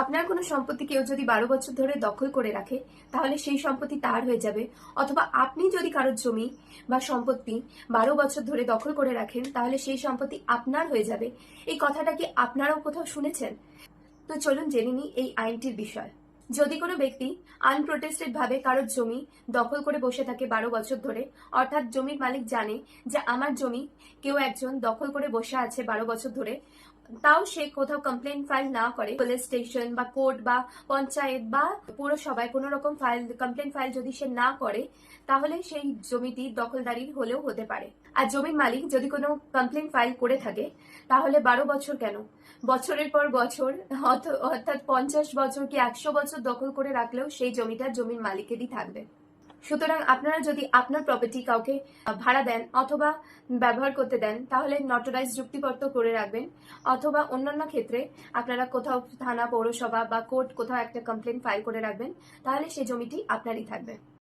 আপনার কোনো সম্পত্তি কেউ যদি বারো বছর ধরে দখল করে রাখে, তাহলে সেই সম্পত্তি তার হয়ে যাবে। অথবা আপনি যদি কারোর জমি বা সম্পত্তি বারো বছর ধরে দখল করে রাখেন, তাহলে সেই সম্পত্তি আপনার হয়ে যাবে। এই কথাটা কি আপনারাও কোথাও শুনেছেন? তো চলুন জেনে নিই এই আইনটির বিষয়। যদি কোনো ব্যক্তি আনপ্রোটেস্টেড ভাবে কারোর জমি দখল করে বসে থাকে বারো বছর ধরে, অর্থাৎ জমির মালিক জানে যে আমার জমি কেউ একজন দখল করে বসে আছে বারো বছর ধরে, তাও সে কোথাও কমপ্লেন ফাইল না করে পুলিশ স্টেশন বা কোর্ট বা পঞ্চায়েত বা পুরসভায় কোনো রকম ফাইল কমপ্লেন ফাইল যদি সে না করে, তাহলে সেই জমিটি দখলদারির হলেও হতে পারে। আর জমির মালিক যদি কোনো কমপ্লেন ফাইল করে থাকে, তাহলে বারো বছর কেন? বছরের পর বছর অর্থাৎ পঞ্চাশ বছর কি একশো বছর দখল করে রাখলেও সেই জমিটা জমির মালিকেরই থাকবে। সুতরাং আপনারা যদি আপনার প্রপার্টি কাউকে ভাড়া দেন অথবা ব্যবহার করতে দেন, তাহলে নটরাইজ যুক্তিপত্র করে রাখবেন। অথবা অন্যান্য ক্ষেত্রে আপনারা কোথাও থানা, পৌরসভা বা কোর্ট কোথাও একটা কমপ্লেন ফাইল করে রাখবেন, তাহলে সেই জমিটি আপনারই থাকবে।